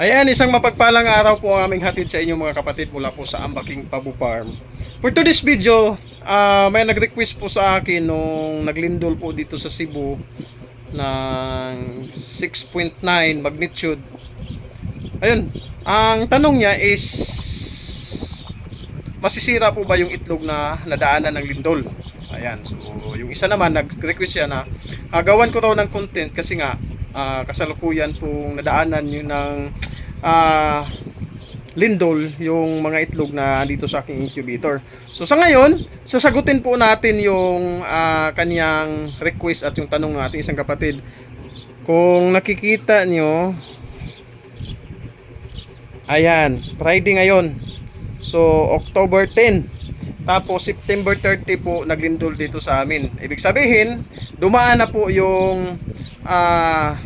Ayan, isang mapagpalang araw po ang aming hatid sa inyo mga kapatid mula po sa Ambaking Pabu Farm. For today's video, ah, may nag-request po sa akin nung naglindol po dito sa Cebu ng 6.9 magnitude. Ayun, ang tanong niya is masisira po ba yung itlog na nadaanan ng lindol? Ayan, so yung isa naman nag-request siya na gawan ko raw ng content kasi nga ah, kasalukuyan pong nadaanan yun ng ah, lindol yung mga itlog na dito sa aking incubator. So sa ngayon, sasagutin po natin yung ah, kanyang request at yung tanong ng ating isang kapatid. Kung nakikita nyo, ayan, Friday ngayon. So, October 10. Tapos, September 30 po, naglindol dito sa amin. Ibig sabihin, dumaan na po yung ah,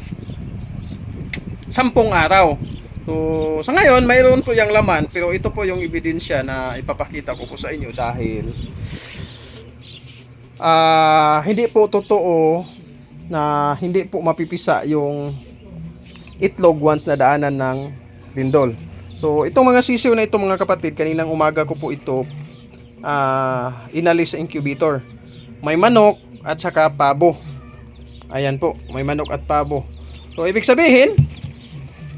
sampung araw. So, sa ngayon, mayroon po yung laman, pero ito po yung ebidensya na ipapakita ko po sa inyo dahil ah hindi po totoo na hindi po mapipisa yung itlog once na daanan ng lindol. So, itong mga sisiw na ito mga kapatid, kaninang umaga ko po ito ah inalis sa incubator. May manok at saka pabo. Ayan po, may manok at pabo. So, ibig sabihin,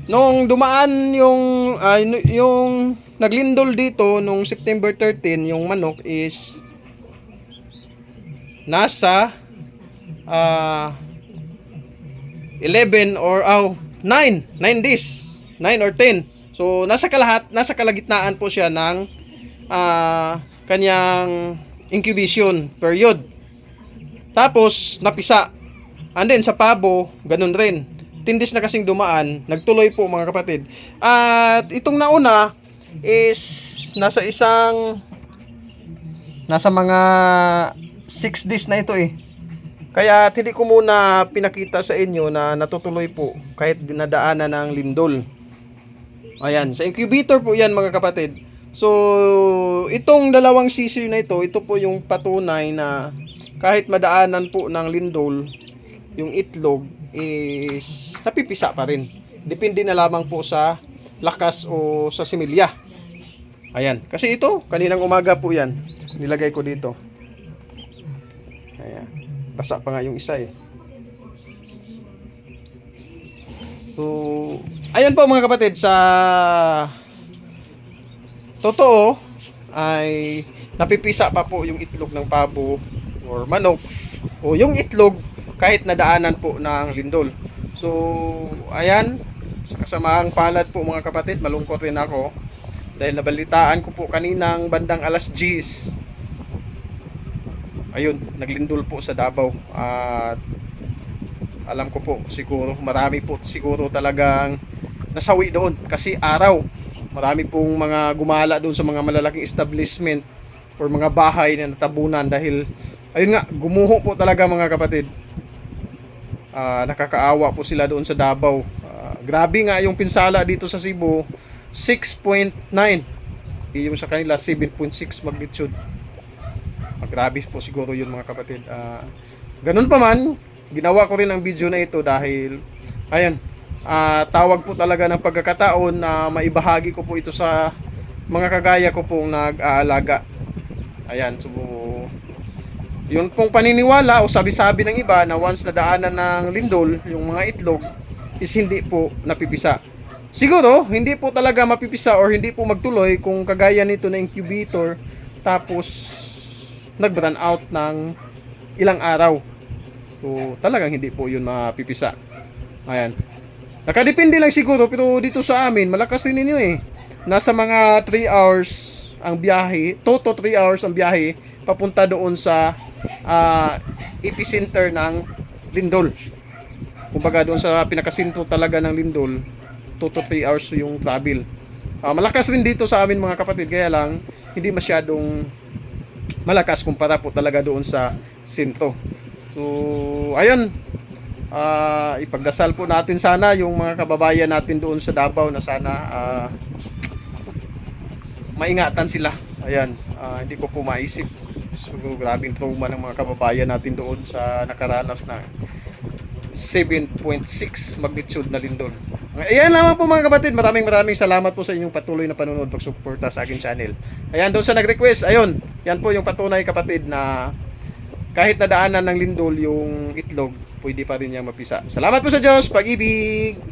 nung dumaan yung ah, yung, naglindol dito nung September 13, yung manok is nasa ah 11 or oh, 9, 9 days, 9 or 10. So nasa kalahat, nasa kalagitnaan po siya ng ah kanyang incubation period. Tapos napisa. And then sa pabo, ganun rin. Tindis na kasing dumaan, nagtuloy po mga kapatid. At itong nauna is nasa isang nasa mga 6 days na ito eh. Kaya hindi ko muna pinakita sa inyo na natutuloy po kahit dinadaanan ng lindol. Ayan, sa incubator po yan mga kapatid. So, itong dalawang sisiw na ito, ito po yung patunay na kahit madaanan po ng lindol, yung itlog is napipisa pa rin. Depende na lamang po sa lakas o sa similya. Ayan, kasi ito, kaninang umaga po yan. Nilagay ko dito. Ayan. Basa pa nga yung isa eh. So, ayan po mga kapatid, sa totoo ay napipisa pa po yung itlog ng pabo or manok o yung itlog kahit nadaanan po ng lindol. So, ayan, sa kasamaang palad po mga kapatid, malungkot rin ako dahil nabalitaan ko po kaninang bandang alas 10 ayun, naglindol po sa Davao. At alam ko po siguro marami po siguro talagang nasawi doon. Kasi araw marami pong mga gumala doon sa mga malalaking establishment or mga bahay na natabunan dahil ayun nga gumuho po talaga mga kapatid Ah, nakakaawa po sila doon sa Davao Ah, grabe nga yung pinsala dito sa Cebu 6.9 yung sa kanila 7.6 magnitude Ah, grabe po siguro yun mga kapatid. Ah, ganun pa man, ginawa ko rin ang video na ito dahil, ayan, ah, tawag po talaga ng pagkakataon na maibahagi ko po ito sa mga kagaya ko pong nag-aalaga. Ayan, so, yun pong paniniwala o sabi-sabi ng iba na once na daanan ng lindol, yung mga itlog, is hindi po napipisa. Siguro, hindi po talaga mapipisa or hindi po magtuloy kung kagaya nito na incubator, tapos nag-run out ng ilang araw. So, talagang hindi po yun mapipisa. Ayan. Nakadepende lang siguro, pero dito sa amin, malakas din ninyo eh. Nasa mga 3 hours ang biyahe, toto 3 hours ang biyahe, papunta doon sa ah, epicenter ng Lindol. Kumbaga doon sa pinakasinto talaga ng Lindol, toto 3 hours yung travel. Ah, malakas rin dito sa amin mga kapatid, kaya lang hindi masyadong malakas kumpara po talaga doon sa sintro. So, ayun. Ah, ipagdasal po natin sana yung mga kababayan natin doon sa Davao na sana ah, maingatan sila. Ayan, ah, hindi ko po maisip. So, grabing trauma ng mga kababayan natin doon sa nakaranas na 7.6 magnitude na lindol. Ayan lamang po mga kapatid. Maraming maraming salamat po sa inyong patuloy na panonood pagsuporta sa akin channel. Ayan, doon sa nag-request, ayun, yan po yung patunay kapatid na kahit nadaanan ng lindol yung itlog, pwede pa rin niyang mapisa. Salamat po sa Diyos, pag-ibig!